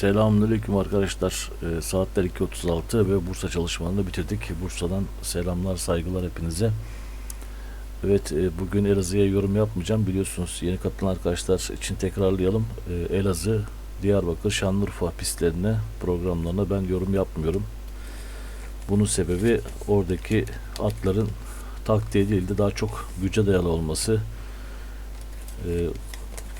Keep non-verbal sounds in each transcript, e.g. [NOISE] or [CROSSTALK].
Selamünaleyküm arkadaşlar. Ee, saatler 2.36 ve Bursa çalışmalarını bitirdik. Bursa'dan selamlar, saygılar hepinize. Evet, e, bugün Elazığ'a yorum yapmayacağım. Biliyorsunuz yeni katılan arkadaşlar için tekrarlayalım. Ee, Elazığ, Diyarbakır, Şanlıurfa pistlerine, programlarına ben yorum yapmıyorum. Bunun sebebi oradaki atların taktiğe değil de daha çok güce dayalı olması. Ee,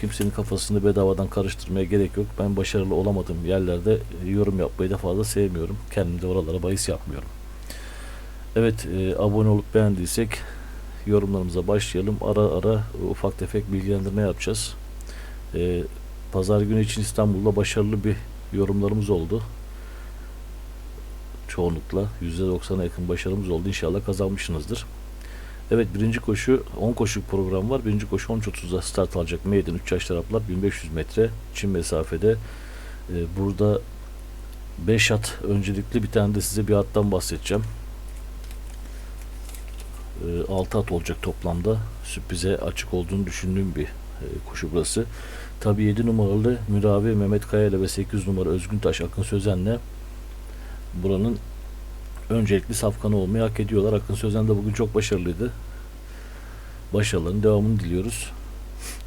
kimsenin kafasını bedavadan karıştırmaya gerek yok. Ben başarılı olamadığım yerlerde e, yorum yapmayı da fazla sevmiyorum. Kendim de oralara bahis yapmıyorum. Evet, e, abone olup beğendiysek yorumlarımıza başlayalım. Ara ara ufak tefek bilgilendirme yapacağız. E, Pazar günü için İstanbul'da başarılı bir yorumlarımız oldu. Çoğunlukla %90'a yakın başarımız oldu. İnşallah kazanmışsınızdır. Evet birinci koşu 10 koşu program var. Birinci koşu 13.30'da start alacak. Maiden 3 yaş taraflar 1500 metre çim mesafede. Ee, burada 5 at öncelikli bir tane de size bir attan bahsedeceğim. Ee, 6 at olacak toplamda. Sürprize açık olduğunu düşündüğüm bir e, koşu burası. Tabi 7 numaralı Müravi Mehmet Kaya ile ve 8 numara Özgün Taş Akın Sözen'le buranın öncelikli safkanı olmayı hak ediyorlar. Akın Sözen de bugün çok başarılıydı. Başarıların devamını diliyoruz.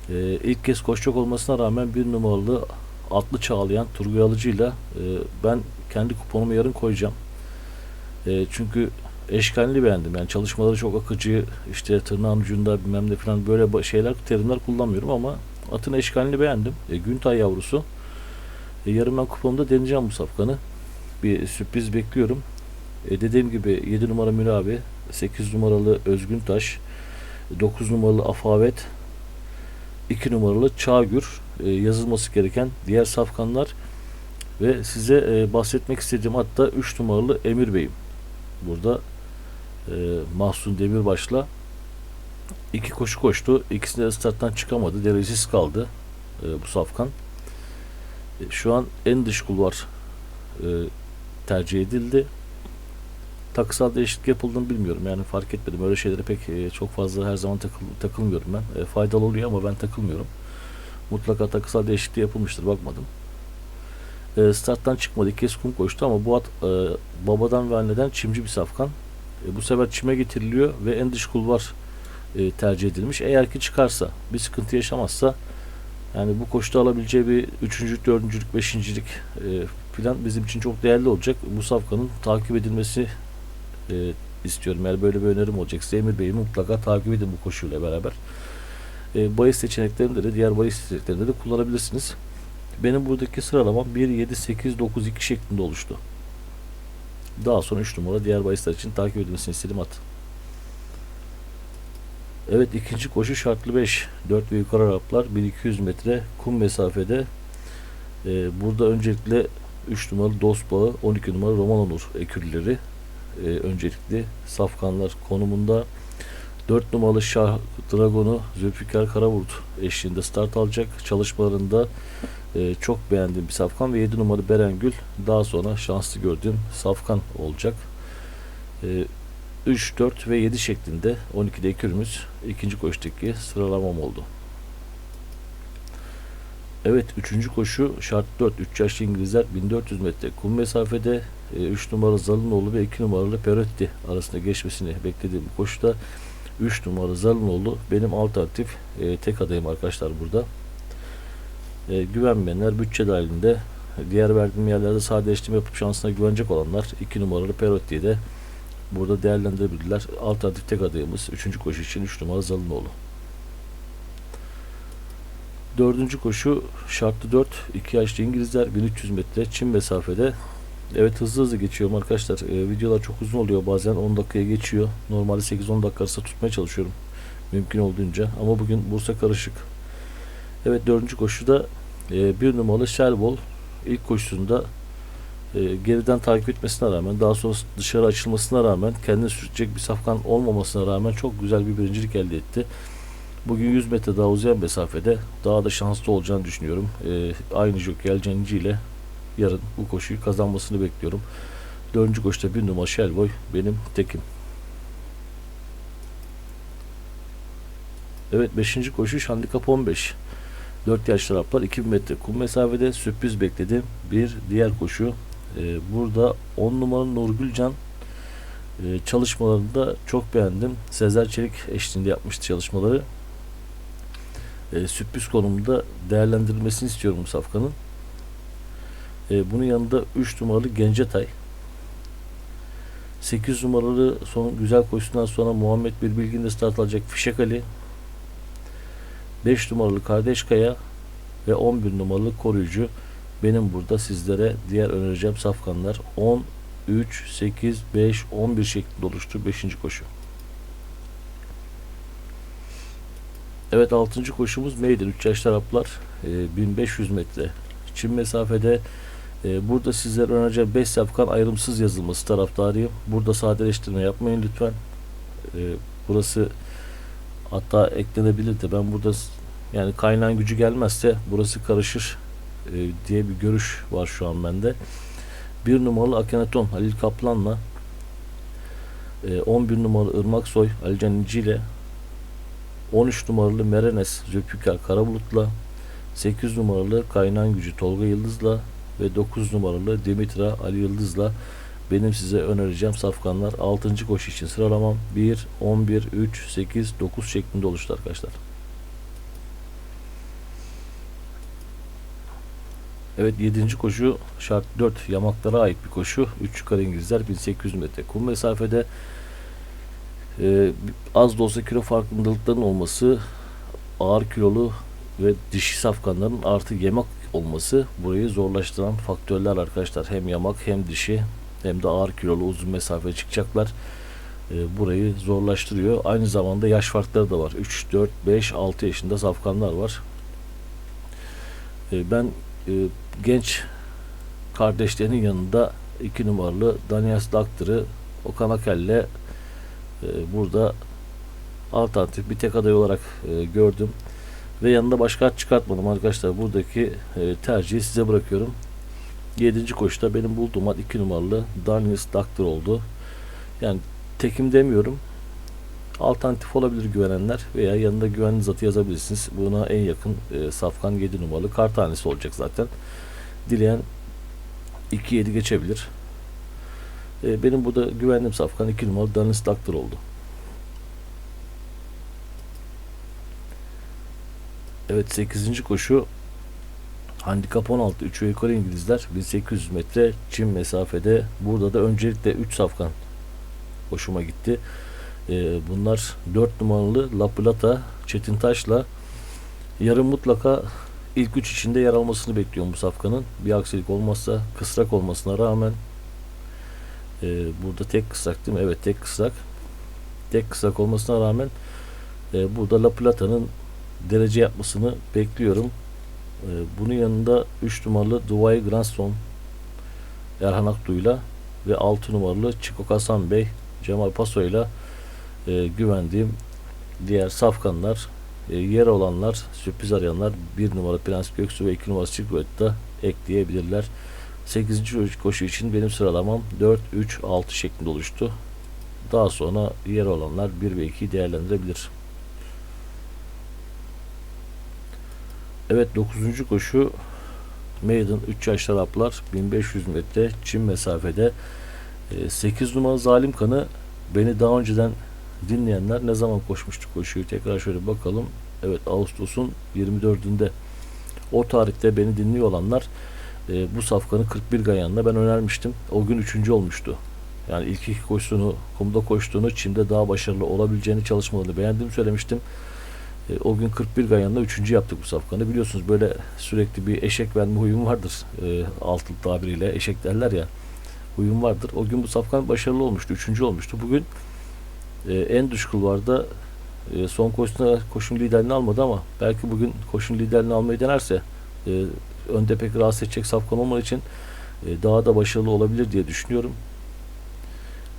Ee, ilk kez koşacak olmasına rağmen bir numaralı atlı çağlayan Turgay Alıcı'yla e, ben kendi kuponumu yarın koyacağım. E, çünkü eşkalini beğendim. Yani çalışmaları çok akıcı, işte tırnağın ucunda bilmem ne falan böyle şeyler, terimler kullanmıyorum ama atın eşkalini beğendim. E, Güntay yavrusu. E, yarın ben kuponumda deneyeceğim bu safkanı. Bir sürpriz bekliyorum. E, dediğim gibi 7 numara Mürabi, 8 numaralı Özgün Taş, 9 numaralı Afavet, 2 numaralı Çağgür e, yazılması gereken diğer safkanlar ve size e, bahsetmek istediğim hatta 3 numaralı Emir Bey'im. Burada e, Mahsun Demirbaş'la iki koşu koştu. İkisinde de starttan çıkamadı. Derecesiz kaldı e, bu safkan. E, şu an en dış kulvar e, tercih edildi takısal değişiklik yapıldığını bilmiyorum. Yani fark etmedim. Öyle şeylere pek e, çok fazla her zaman takıl, takılmıyorum ben. E, faydalı oluyor ama ben takılmıyorum. Mutlaka takısal değişikliği yapılmıştır. Bakmadım. E, starttan çıkmadı. İki kez kum koştu ama bu at e, babadan ve anneden çimci bir safkan. E, bu sefer çime getiriliyor ve en dış kulvar e, tercih edilmiş. Eğer ki çıkarsa, bir sıkıntı yaşamazsa yani bu koşuda alabileceği bir üçüncülük, dördüncülük, beşincilik e, plan bizim için çok değerli olacak. Bu safkanın takip edilmesi e, istiyorum. Yani böyle bir önerim olacak. size. Emir Bey'i mutlaka takip edin bu koşuyla beraber. E, bahis seçeneklerinde de diğer bahis seçeneklerinde de kullanabilirsiniz. Benim buradaki sıralamam 1, 7, 8, 9, 2 şeklinde oluştu. Daha sonra 3 numara diğer bahisler için takip edilmesini istedim at. Evet ikinci koşu şartlı 5. 4 ve yukarı Araplar 1200 metre kum mesafede. E, burada öncelikle 3 numaralı Dost Bağı, 12 numaralı Roman Onur ekürleri e, öncelikli safkanlar konumunda 4 numaralı Şah Dragon'u Zülfikar Karavurt eşliğinde start alacak. Çalışmalarında e, çok beğendiğim bir safkan ve 7 numaralı Berengül daha sonra şanslı gördüğüm safkan olacak. E, 3, 4 ve 7 şeklinde 12'de ekürümüz ikinci koştaki sıralamam oldu. Evet, üçüncü koşu şart 4. 3 yaşlı İngilizler 1400 metre kum mesafede 3 numaralı Zalınoğlu ve 2 numaralı Perotti arasında geçmesini beklediğim koşuda 3 numaralı Zalınoğlu benim alternatif e, tek adayım arkadaşlar burada. E, güvenmeyenler bütçe dahilinde diğer verdiğim yerlerde sadeleştirme yapıp şansına güvenecek olanlar 2 numaralı Perotti'yi de burada değerlendirebilirler. Alternatif tek adayımız 3. koşu için 3 numaralı Zalınoğlu. Dördüncü koşu şartlı 4. 2 yaşlı İngilizler 1300 metre çim mesafede. Evet hızlı hızlı geçiyorum arkadaşlar. Ee, videolar çok uzun oluyor bazen 10 dakikaya geçiyor. Normalde 8-10 dakika arası tutmaya çalışıyorum. Mümkün olduğunca. Ama bugün Bursa karışık. Evet dördüncü koşuda e, bir numaralı Shelbol ilk koşusunda e, geriden takip etmesine rağmen daha sonra dışarı açılmasına rağmen kendini sürtecek bir safkan olmamasına rağmen çok güzel bir birincilik elde etti. Bugün 100 metre daha uzayan mesafede daha da şanslı olacağını düşünüyorum. E, aynı Jokel Cenci ile yarın bu koşuyu kazanmasını bekliyorum. Dördüncü koşuda bir numara Shellboy benim tekim. Evet beşinci koşu handikap 15. 4 yaş taraflar 2000 metre kum mesafede sürpriz bekledim. Bir diğer koşu. Ee, burada 10 numaralı Nurgülcan e, çalışmalarını da çok beğendim. Sezer Çelik eşliğinde yapmıştı çalışmaları. E, sürpriz konumunda değerlendirilmesini istiyorum bu safkanın. E, bunun yanında 3 numaralı Gencetay. 8 numaralı son güzel koşusundan sonra Muhammed Bilbilgin de start alacak Fişek Ali. 5 numaralı Kardeşkaya ve 11 numaralı koruyucu benim burada sizlere diğer önereceğim safkanlar 10, 3, 8, 5, 11 şeklinde oluştu 5. koşu. Evet 6. koşumuz Maiden 3 yaş taraflar e, 1500 metre çim mesafede e, burada sizlere önereceğim 5 safkan ayrımsız yazılması taraftarıyım. Burada sadeleştirme yapmayın lütfen. E, burası hatta eklenebilir de ben burada yani kaynağın gücü gelmezse burası karışır e, diye bir görüş var şu an bende. Bir numaralı Akhenaton Halil Kaplan'la e, 11 numaralı Irmak Soy Ali Can İnci ile 13 numaralı Merenes Zülfikar Karabulut'la 8 numaralı Kaynağın Gücü Tolga Yıldız'la ve 9 numaralı Dimitra Ali Yıldız'la benim size önereceğim safkanlar 6. koşu için sıralamam 1, 11, 3, 8, 9 şeklinde oluştu arkadaşlar. Evet 7. koşu şart 4 yamaklara ait bir koşu. 3 yukarı İngilizler 1800 metre kum mesafede e, az da olsa kilo farkındalıklarının olması ağır kilolu ve dişi safkanların artı yemek olması burayı zorlaştıran faktörler arkadaşlar. Hem yamak hem dişi hem de ağır kilolu uzun mesafe çıkacaklar. E, burayı zorlaştırıyor. Aynı zamanda yaş farkları da var. 3, 4, 5, 6 yaşında safkanlar var. E, ben e, genç kardeşlerinin yanında 2 numaralı Daniels Doctor'ı Okan Akel'le e, burada alternatif bir tek aday olarak e, gördüm. Ve yanında başka at çıkartmadım arkadaşlar. Buradaki e, tercihi size bırakıyorum. 7. koşuda benim bulduğum at 2 numaralı Daniels Doctor oldu. Yani tekim demiyorum. Alternatif olabilir güvenenler veya yanında güvenli zatı yazabilirsiniz. Buna en yakın e, Safkan 7 numaralı kar tanesi olacak zaten. Dileyen 2-7 geçebilir. E, benim burada güvendiğim Safkan 2 numaralı Daniels Doctor oldu. Evet 8. koşu Handikap 16 3 ve yukarı İngilizler 1800 metre çim mesafede burada da öncelikle 3 safkan hoşuma gitti. Ee, bunlar 4 numaralı La Plata Çetin Taş'la yarın mutlaka ilk 3 içinde yer almasını bekliyorum bu safkanın. Bir aksilik olmazsa kısrak olmasına rağmen e, burada tek kısrak değil mi? Evet tek kısrak. Tek kısrak olmasına rağmen e, burada La Plata'nın derece yapmasını bekliyorum. Ee, bunun yanında 3 numaralı Dubai Grandson Erhan Aktu'yla ve 6 numaralı Çiko Hasan Bey Cemal Paso'yla e, güvendiğim diğer safkanlar e, yer olanlar sürpriz arayanlar 1 numara Prens Göksu ve 2 numara Silkwood da ekleyebilirler. 8. koşu için benim sıralamam 4, 3, 6 şeklinde oluştu. Daha sonra yer olanlar 1 ve 2'yi değerlendirebilir. Evet 9. koşu Maiden 3 yaş taraflar 1500 metre çim mesafede 8 numaralı Zalim Kanı beni daha önceden dinleyenler ne zaman koşmuştu koşuyu tekrar şöyle bakalım. Evet Ağustos'un 24'ünde o tarihte beni dinliyor olanlar e, bu safkanı 41 Gayan'la ben önermiştim. O gün 3. olmuştu. Yani ilk iki koştuğunu, kumda koştuğunu, çimde daha başarılı olabileceğini çalışmalarını beğendiğimi söylemiştim. E, o gün 41 Gayan'la 3. yaptık bu safkanı. Biliyorsunuz böyle sürekli bir eşek verme huyum vardır. E, altılı tabiriyle eşek derler ya. Huyum vardır. O gün bu safkan başarılı olmuştu. 3. olmuştu. Bugün e, en düş kulvarda e, son koşusunda koşun liderliğini almadı ama belki bugün koşun liderliğini almayı denerse e, önde pek rahatsız edecek safkan olmadığı için e, daha da başarılı olabilir diye düşünüyorum.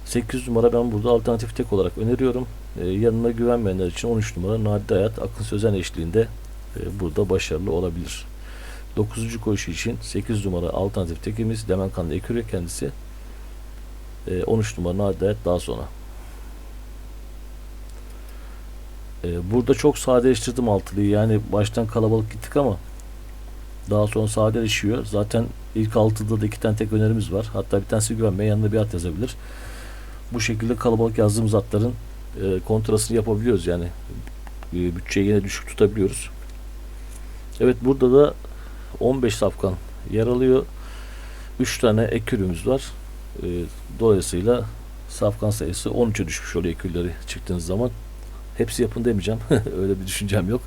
8 numara ben burada alternatif tek olarak öneriyorum. E, yanına güvenmeyenler için 13 numara Nadide Hayat Akın Sözen eşliğinde e, burada başarılı olabilir. 9. koşu için 8 numara alternatif tekimiz Demenkan'da Ekürü kendisi. E, 13 numara Nadide Hayat daha sonra. Burada çok sadeleştirdim altılıyı. Yani baştan kalabalık gittik ama daha sonra sadeleşiyor. Zaten ilk altıda da iki tane tek önerimiz var. Hatta bir tanesi güvenmeyen yanında bir at yazabilir. Bu şekilde kalabalık yazdığımız atların e, kontrasını yapabiliyoruz yani. E, bütçeyi yine düşük tutabiliyoruz. Evet burada da 15 safkan yer alıyor. 3 tane ekürümüz var. E, dolayısıyla safkan sayısı 13'e düşmüş oluyor ekürleri çıktığınız zaman. Hepsi yapın demeyeceğim. [LAUGHS] Öyle bir düşüncem yok.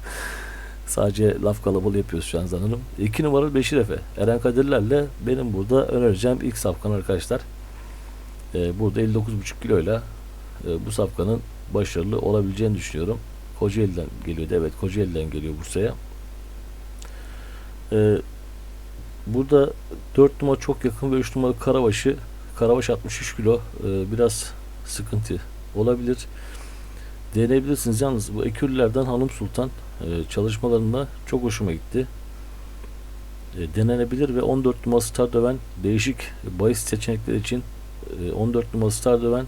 Sadece laf kalabalığı yapıyoruz şu an sanırım. 2 numaralı Beşir Efe. Eren Kadirler'le benim burada önereceğim ilk safkan arkadaşlar. Ee, burada 59,5 kiloyla e, bu safkanın başarılı olabileceğini düşünüyorum. Kocaeli'den geliyordu. Evet Kocaeli'den geliyor Bursa'ya. Ee, burada 4 numara çok yakın ve 3 numara Karabaş'ı Karabaş 63 kilo. Ee, biraz sıkıntı olabilir. Deneyebilirsiniz. Yalnız bu ekürlerden Hanım Sultan e, çalışmalarında çok hoşuma gitti. E, denenebilir ve 14 numara Star Döven değişik bahis seçenekleri için e, 14 numara Star Döven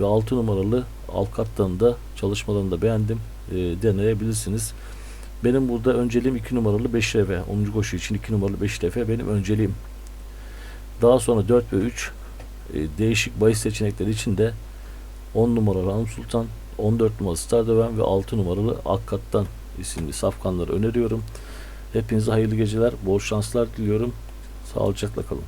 ve 6 numaralı Alkat'tan da çalışmalarını da beğendim. E, deneyebilirsiniz. Benim burada önceliğim 2 numaralı 5 RF. 10. koşu için 2 numaralı 5 RF benim önceliğim. Daha sonra 4 ve 3 e, değişik bahis seçenekleri için de 10 numaralı Hanım Sultan, 14 numaralı Star Döven ve 6 numaralı Akkat'tan isimli safkanları öneriyorum. Hepinize hayırlı geceler, bol şanslar diliyorum. Sağlıcakla kalın.